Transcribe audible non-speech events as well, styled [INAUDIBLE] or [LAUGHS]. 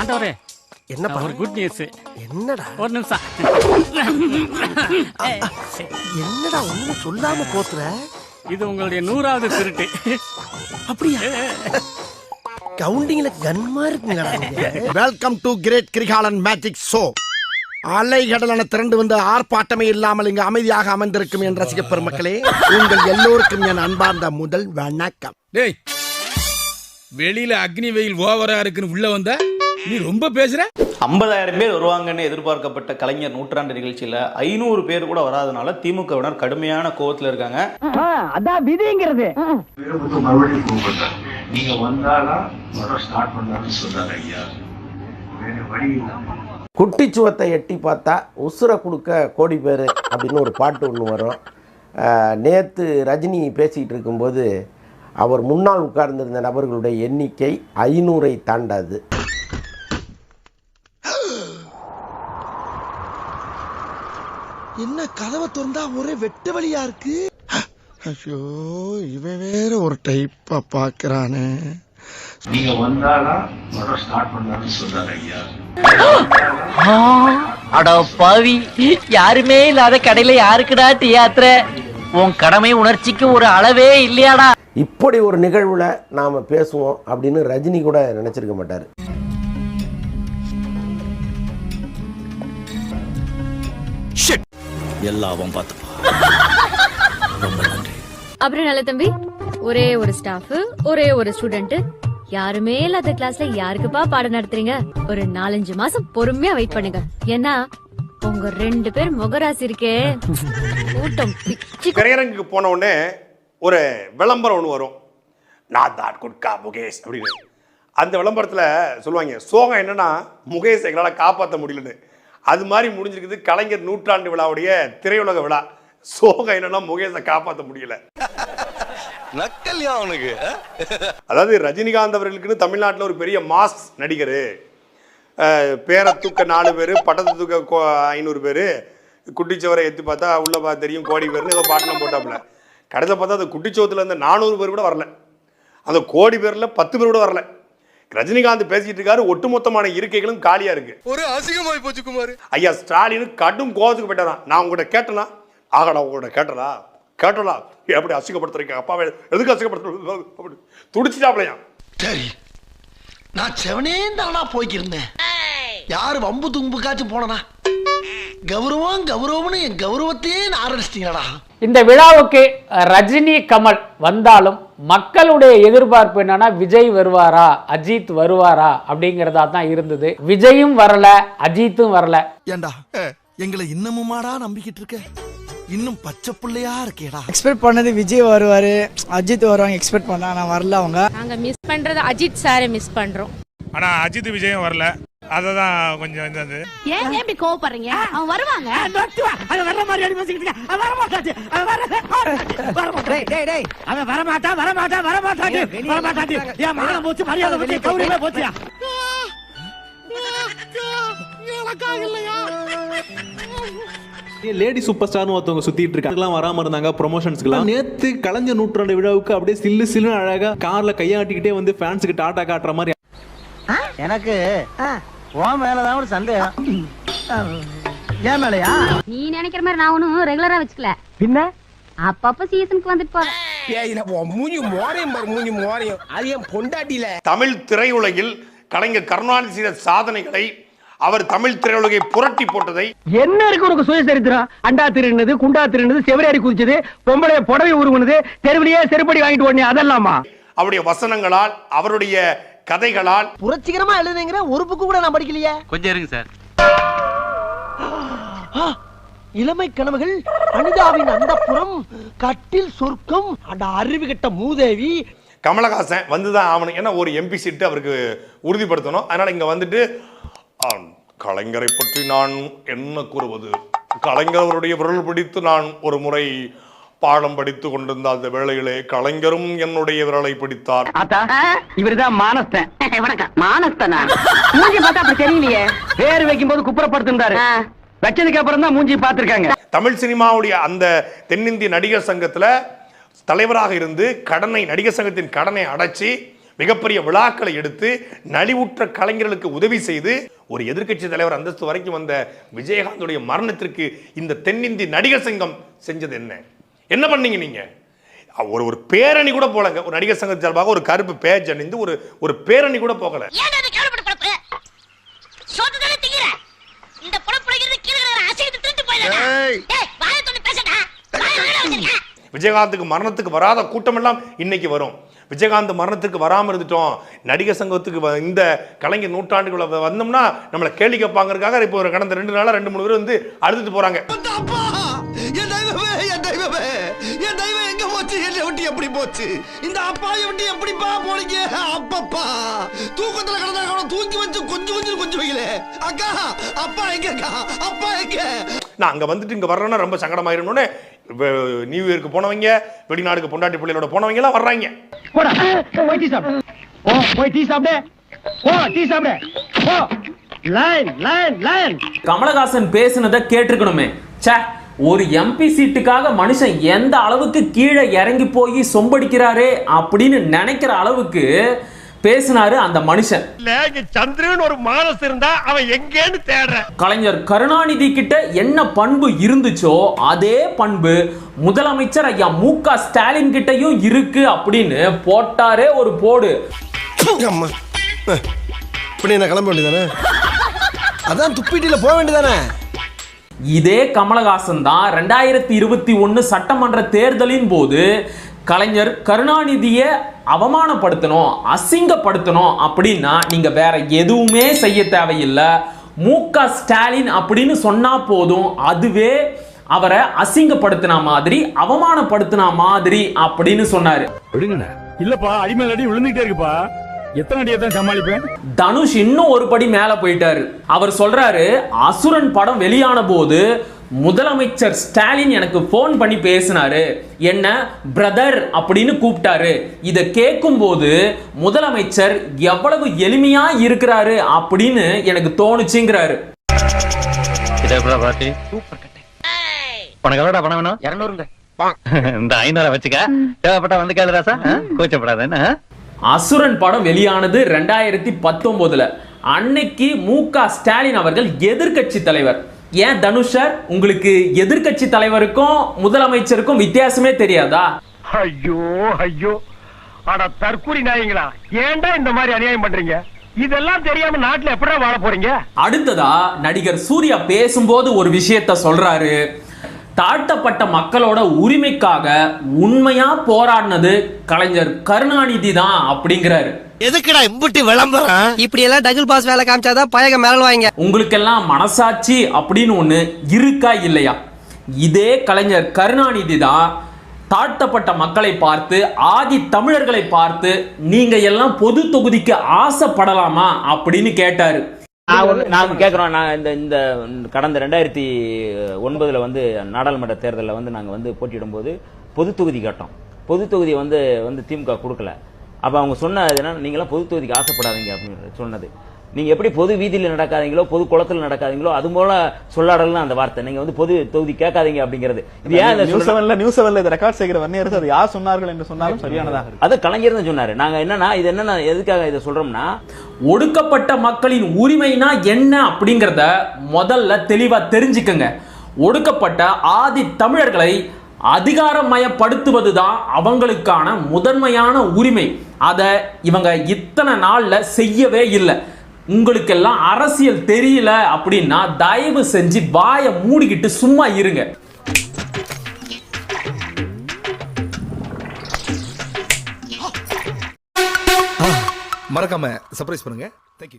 ஆண்டவரே என்னப்பா? ஒரு குட் நியூஸ் என்னடா? ஒரு நிமிஷம். என்னடா ஒண்ணும் சொல்லாம போத்துற இது உங்களுடைய நூறாவது திருட்டு. அப்படியா? கவுண்டிங்ல கன்மா இருக்குங்கடா நீங்க. Welcome to great Kirikalan magic show அலைகடலான திரண்டு வந்து ஆர்ப்பாட்டமே இல்லாமல் இங்கு அமைதியாக அமர்ந்திருக்கும் என் ரசிக பெருமக்களே உங்கள் எல்லோருக்கும் என் அன்பார்ந்த முதல் வணக்கம். டேய் வெளியில அக்னி வெயில் ஓவரா இருக்குன்னு உள்ள வந்தா? நீ ரொம்ப பேசுற? ஐம்பதாயிரம் பேர் வருவாங்கன்னு எதிர்பார்க்கப்பட்ட கலைஞர் நூற்றாண்டு நிகழ்ச்சியில ஐநூறு பேர் கூட வராதனால திமுகவினர் கடுமையான கோவத்துல இருக்காங்க. மறுபடியும் கூப்பிட்டார். நீங்க வந்தாதான் படம் ஸ்டார்ட் பண்ணலாம்னு சொன்னார் ஐயா. வேற வழி இல்லை. குட்டிச்சுவத்தை எட்டி பார்த்தா உசுரை கொடுக்க கோடி பேர் அப்படின்னு ஒரு பாட்டு ஒன்று வரும். நேற்று ரஜினி பேசிகிட்டு இருக்கும்போது அவர் முன்னால் உட்கார்ந்திருந்த நபர்களுடைய எண்ணிக்கை ஐநூறை தாண்டாது என்ன கதவை திறந்தா ஒரே வெட்டு வழியா இருக்கு? ஐயோ இவன் வேற ஒரு டைப்பா பாக்குறானே. நீங்க வந்தாதான் ஸ்டார்ட் பண்ணலாம்னு சொன்னார் ஐயா. அட பாவி யாருமே இல்லாத கடையில யாருக்குடா டீ ஆத்துற? உன் கடமை உணர்ச்சிக்கு ஒரு அளவே இல்லையாடா. இப்படி ஒரு நிகழ்வில் நாம் பேசுவோம் அப்படின்னு ரஜினி கூட நினச்சிருக்க மாட்டார். அப்புறம் நல்ல தம்பி ஒரே ஒரு ஸ்டாஃப் ஒரே ஒரு ஸ்டூடெண்ட் யாருமே இல்லாத கிளாஸ்ல யாருக்குப்பா பாடம் நடத்துறீங்க? ஒரு நாலஞ்சு மாசம் பொறுமையா வெயிட் பண்ணுங்க. ஏன்னா உங்க ரெண்டு பேர் முகராசி இருக்கே. கூட்டம் பிச்சு. திரையரங்குக்கு போன உடனே ஒரு விளம்பரம் ஒன்று வரும். நான் தான் குட்கா முகேஷ் அப்படின்னு. அந்த விளம்பரத்தில் சொல்லுவாங்க சோகம் என்னன்னா முகேஷ் எங்களால் காப்பாற்ற முடியலன்னு. அது மாதிரி முடிஞ்சிருக்குது கலைஞர் நூற்றாண்டு விழாவுடைய திரையுலக விழா. சோகம் என்னன்னா முகேஷை காப்பாற்ற முடியல. அவனுக்கு. அதாவது ரஜினிகாந்த் அவர்களுக்குன்னு தமிழ்நாட்டில் ஒரு பெரிய மாஸ் நடிகர். பேரை தூக்க நாலு பேர் பட்டத்தை தூக்க கோ- ஐநூறு பேர். குட்டிச்சவரை எத்தி பார்த்தா உள்ள பா தெரியும் கோடி பேர்னு ஏதோ பாட்டெலாம் போட்டாப்புல. கடைசியில் பார்த்தா அந்த குட்டிச்சோத்தில் இருந்த நானூறு பேர் கூட வரல. அந்த கோடி பேரில் பத்து பேர் கூட வரல. ரஜினிகாந்த் பேசிட்டு இருக்காரு ஒட்டுமொத்தமான இருக்கைகளும் காலியா இருக்கு. ஒரு அசிங்கமாய் போச்சு குமார். ஐயா ஸ்டாலின் கடும் கோவத்துக்கு போயிட்டாராம் நான் உங்கள்கிட்ட கேட்டேனா? ஆகடா உங்கள்கிட்ட கேட்டனா? கேட்டனா? எப்படி அசிங்கப்படுத்துறீங்க? அப்பாவை எதுக்கு அசிங்கப்படுத்துற அப்படி துடிச்சிட்டாப்லையா சரி நான் செவனே தானா போய்க்கிருந்தேன் யாரு வம்பு தும்புக்காச்சும் போனனா? கௌரவம் கௌரவம்னு என் கௌரவத்தையே ஆரம்பிச்சிட்டீங்களா இந்த விழாவுக்கு ரஜினி கமல் வந்தாலும் மக்களுடைய எதிர்பார்ப்பு என்னன்னா விஜய் வருவாரா அஜித் வருவாரா அப்படிங்கறதா தான் இருந்தது. விஜயும் வரல அஜித்தும் வரல. ஏண்டா எங்களை இன்னமுமாடா நம்பிக்கிட்டு இருக்க? இன்னும் பச்சை புள்ளையா இருக்கேடா. எக்ஸ்பெக்ட் பண்ணது விஜய் வருவாரு அஜித் வருவாங்க எக்ஸ்பெக்ட் பண்ணா நான் வரல அவங்க. நாங்க மிஸ் பண்றது அஜித் சாரை மிஸ் பண்றோம். ஆனா அஜித் விஜயம் வரல. அததான் கொஞ்சம் இந்த ஏன் இப்படி கோவப்படுறீங்க? அவன் வருவாங்க. அவன் வரமாட்டான் வரமாட்டான் வரமாட்டான் வரமாட்டான் என் மானம் போச்சு மரியாதை போச்சு கௌரவமே போச்சு லேடி சூப்பர் ஸ்டார்னு ஒருத்தவங்க சுத்திட்டு இருக்காங்க. வராம இருந்தாங்க. ப்ரொமோஷன்ஸ்க்குலாம் நேத்து கலைஞர் நூற்றாண்டு விழாவுக்கு அப்படியே சில்லு சில்லு அழகா கார்ல கையாட்டிக்கிட்டே வந்து ஃபேன்ஸுக்கு டாட்டா காட்டுற மாதிரி. எனக்கு உன் மேலதான் ஒரு சந்தேகம். ஏன் மேலையா? நீ நினைக்கிற மாதிரி நான் ஒன்னும் ரெகுலரா வச்சுக்கல. பின்ன? அப்பப்ப சீசனுக்கு வந்துட்டு போறேன். தமிழ் திரையுலகில் கலைஞர் கருணாநிதி செய்த சாதனைகளை அவர் தமிழ் திரையுலகை புரட்டி போட்டதை என்ன இருக்கு உனக்கு சுயசரித்திரம் அண்டா திருநது குண்டா திருநது செவரேறி குதிச்சது பொம்பளை புடவை உருவுனது தெருவிலேயே செருப்படி வாங்கிட்டு ஓடனே அதெல்லாமா? அவருடைய வசனங்களால் அவருடைய கதைகளால் புரட்சிகரமா எழுதுங்கிற ஒரு புக்கு கூட நான் படிக்கலையே. கொஞ்சம் இருங்க சார். இளமை கனவுகள் அனிதாவின் அந்தப்புறம் கட்டில் சொர்க்கம் அட அறிவு கெட்ட மூதேவி. கமலஹாசன் வந்து தான் ஆகணும். ஏன்னா ஒரு எம்பி சீட்டு அவருக்கு உறுதிப்படுத்தணும். அதனால் இங்கே வந்துட்டு கலைஞரை பற்றி நான் என்ன கூறுவது? கலைஞர் அவருடைய விரல் பிடித்து நான் ஒரு முறை பாடம் படித்து கொண்டிருந்த அந்த வேளையிலே கலைஞரும் என்னுடைய விரலை பிடித்தார். இவருதான் மானஸ்தன். [LAUGHS] வணக்கம். மானஸ்தனா? மூஞ்சி பார்த்தா அப்படி தெரியலையே. பேர் வைக்கும்போது குப்புறப்படுத்திருந்தாரு. வச்சதுக்கு அப்புறம் தான் மூஞ்சி பார்த்திருக்காங்க. தமிழ் சினிமாவுடைய அந்த தென்னிந்திய நடிகர் சங்கத்தில் தலைவராக இருந்து கடனை நடிகர் சங்கத்தின் கடனை அடைச்சி மிகப்பெரிய விழாக்களை எடுத்து நலிவுற்ற கலைஞர்களுக்கு உதவி செய்து ஒரு எதிர்க்கட்சி தலைவர் அந்தஸ்து வரைக்கும் வந்த விஜயகாந்துடைய மரணத்திற்கு இந்த தென்னிந்திய நடிகர் சங்கம் செஞ்சது என்ன? என்ன பண்ணீங்க நீங்க? ஒரு ஒரு பேரணி கூட போலங்க ஒரு நடிகர் சங்க சார்பாக ஒரு கருப்பு பேஜ் அணிந்து ஒரு ஒரு பேரணி கூட போகல. விஜயகாந்துக்கு மரணத்துக்கு வராத கூட்டமெல்லாம் இன்னைக்கு வரும். விஜயகாந்த் மரணத்துக்கு வராம இருந்துட்டோம். நடிகர் சங்கத்துக்கு வ- இந்த கலைஞர் நூற்றாண்டுக்குள்ள வ- வந்தோம்னா நம்மளை கேள்வி கேட்பாங்கிறதுக்காக இப்போ ஒரு கடந்த ரெண்டு நாளா ரெண்டு மூணு பேர் வந்து அழுதுட்டு போறாங்க. என் தெய்வமே என் தெய்வமே என் தெய்வம் எங்க போச்சு? என்னை விட்டு எப்படி போச்சு? இந்த அப்பாவை விட்டு எப்படிப்பா போனீங்க? அப்பப்பா. தூக்கத்துல கிடந்தா கூட தூக்கி வச்சு கொஞ்சம் கொஞ்சம் கொஞ்சம் வைக்கல. அக்கா அப்பா எங்க அக்கா? அப்பா எங்க? நான் அங்க வந்துட்டு இங்க வர்றேன்னா ரொம்ப சங்கடமாயிரும்னு நியூ இயருக்கு போனவங்க வெளிநாடுக்கு பொண்டாட்டி பிள்ளைகளோட போனவங்க எல்லாம் வர்றாங்க. போடா. போய் டீ சாப்பிடு போ போய் டீ சாப்பிடு. போ டீ சாப்பிடு. போ. Line line line. கமலஹாசன் பேசுனதை கேட்டிருக்கணுமே. ச்சே ஒரு எம்பி சீட்டுக்காக மனுஷன் எந்த அளவுக்கு கீழே இறங்கி போய் சொம்படிக்கிறாரே அப்படின்னு நினைக்கிற அளவுக்கு பேசினாரு அந்த மனுஷன். சந்திரன் ஒரு மானஸ் இருந்தா அவன் எங்கேன்னு தேடுற. கலைஞர் கருணாநிதி கிட்ட என்ன பண்பு இருந்துச்சோ அதே பண்பு முதலமைச்சர் ஐயா மு க ஸ்டாலின் கிட்டயும் இருக்கு அப்படின்னு போட்டாரே ஒரு போடு. இப்படி என்ன கிளம்ப வேண்டியதானே அதான் துப்பிட்டில போக வேண்டியதானே இதே கமலஹாசன் தான் ரெண்டாயிரத்தி இருபத்தி ஒன்று சட்டமன்ற தேர்தலின் போது கலைஞர் கருணாநிதியை அவமானப்படுத்தணும் அசிங்கப்படுத்தணும் அப்படின்னா நீங்கள் வேற எதுவுமே செய்ய தேவையில்லை. மு க ஸ்டாலின் அப்படின்னு சொன்னால் போதும் அதுவே அவரை அசிங்கப்படுத்தின மாதிரி அவமானப்படுத்தின மாதிரி அப்படின்னு சொன்னாரு. இல்லப்பா அடிமேல் அடி விழுந்துகிட்டே இருக்குப்பா. எத்தனை அடியை தான் சமாளிப்பேன்? தனுஷ் இன்னும் ஒரு படி மேல போயிட்டாரு. அவர் சொல்றாரு அசுரன் படம் வெளியான போது முதலமைச்சர் ஸ்டாலின் எனக்கு ஃபோன் பண்ணி பேசினாரு. என்ன பிரதர் அப்படின்னு கூப்பிட்டாரு. இதை கேட்கும் போது முதலமைச்சர் எவ்வளவு எளிமையா இருக்கிறாரு அப்படின்னு எனக்கு தோணுச்சுங்கிறாரு. உனக்கு எவ்வளோடா பணம் வேணும். இரநூறுங்க இந்த ஐநூறு வச்சுக்க. தேவைப்பட்டா வந்து கேளு ராசா. கூச்சப்படாத என்ன? அசுரன் படம் வெளியானது ரெண்டாயிரத்தி பத்தொன்பதுல அன்னைக்கு மு க ஸ்டாலின் அவர்கள் எதிர்க்கட்சி தலைவர். ஏன் தனுஷ் சார்? உங்களுக்கு எதிர்க்கட்சி தலைவருக்கும் முதலமைச்சருக்கும் வித்தியாசமே தெரியாதா? ஐயோ ஐயோ. அட தற்கூரி நாயங்களா ஏன்டா இந்த மாதிரி அநியாயம் பண்றீங்க? இதெல்லாம் தெரியாம நாட்டுல எப்படா வாழ போறீங்க? அடுத்ததா நடிகர் சூர்யா பேசும்போது ஒரு விஷயத்த சொல்றாரு. தாழ்த்தப்பட்ட மக்களோட உரிமைக்காக உண்மையா போராடினது கலைஞர் கருணாநிதி தான் அப்படிங்கிறாரு. எதுக்குடா இம்புட்டி விளம்பரம்? இப்படி எல்லாம் டபுள் பாஸ் வேலை காமிச்சாதான் பயக மேல வாங்க. உங்களுக்கெல்லாம் மனசாட்சி அப்படின்னு ஒண்ணு இருக்கா இல்லையா? இதே கலைஞர் கருணாநிதி தான் தாழ்த்தப்பட்ட மக்களை பார்த்து ஆதி தமிழர்களை பார்த்து நீங்க எல்லாம் பொது தொகுதிக்கு ஆசைப்படலாமா அப்படின்னு கேட்டாரு. நாங்க கேக்குறோம் நான் இந்த இந்த கடந்த ரெண்டாயிரத்தி ஒன்பதுல வந்து நாடாளுமன்ற தேர்தலில் வந்து நாங்க வந்து போட்டியிடும் போது பொது தொகுதி கேட்டோம். பொது தொகுதி வந்து வந்து திமுக கொடுக்கல. அப்ப அவங்க சொன்னது என்னன்னா நீங்களாம் பொது தொகுதிக்கு ஆசைப்படாதீங்க அப்படின்னு சொன்னது. நீங்க எப்படி பொது வீதியில் நடக்காதீங்களோ பொது குளத்தில் நடக்காதீங்களோ அது போல சொல்லாடலாம் அந்த வார்த்தை. நீங்க வந்து பொது தொகுதி கேட்காதீங்க அப்படிங்கிறது. இது ஏன் நியூஸ் செவன்ல நியூஸ் செவன்ல இதை ரெக்கார்ட் செய்கிற வன்னியரசு அது யார் சொன்னார்கள் என்று சொன்னாலும் சரியானதாக இருக்கு அது கலைஞர் தான் சொன்னாரு. நாங்க என்னன்னா இது என்னன்னா எதுக்காக இதை சொல்றோம்னா ஒடுக்கப்பட்ட மக்களின் உரிமைனா என்ன அப்படிங்கிறத முதல்ல தெளிவா தெரிஞ்சுக்கங்க. ஒடுக்கப்பட்ட ஆதி தமிழர்களை அதிகாரமயப்படுத்துவது தான் அவங்களுக்கான முதன்மையான உரிமை. அதை இவங்க இத்தனை நாள்ல செய்யவே இல்லை. உங்களுக்கெல்லாம் அரசியல் தெரியல அப்படின்னா தயவு செஞ்சு வாயை மூடிக்கிட்டு சும்மா இருங்க. மறக்காம சர்ப்ரைஸ் பண்ணுங்க. தேங்க்யூ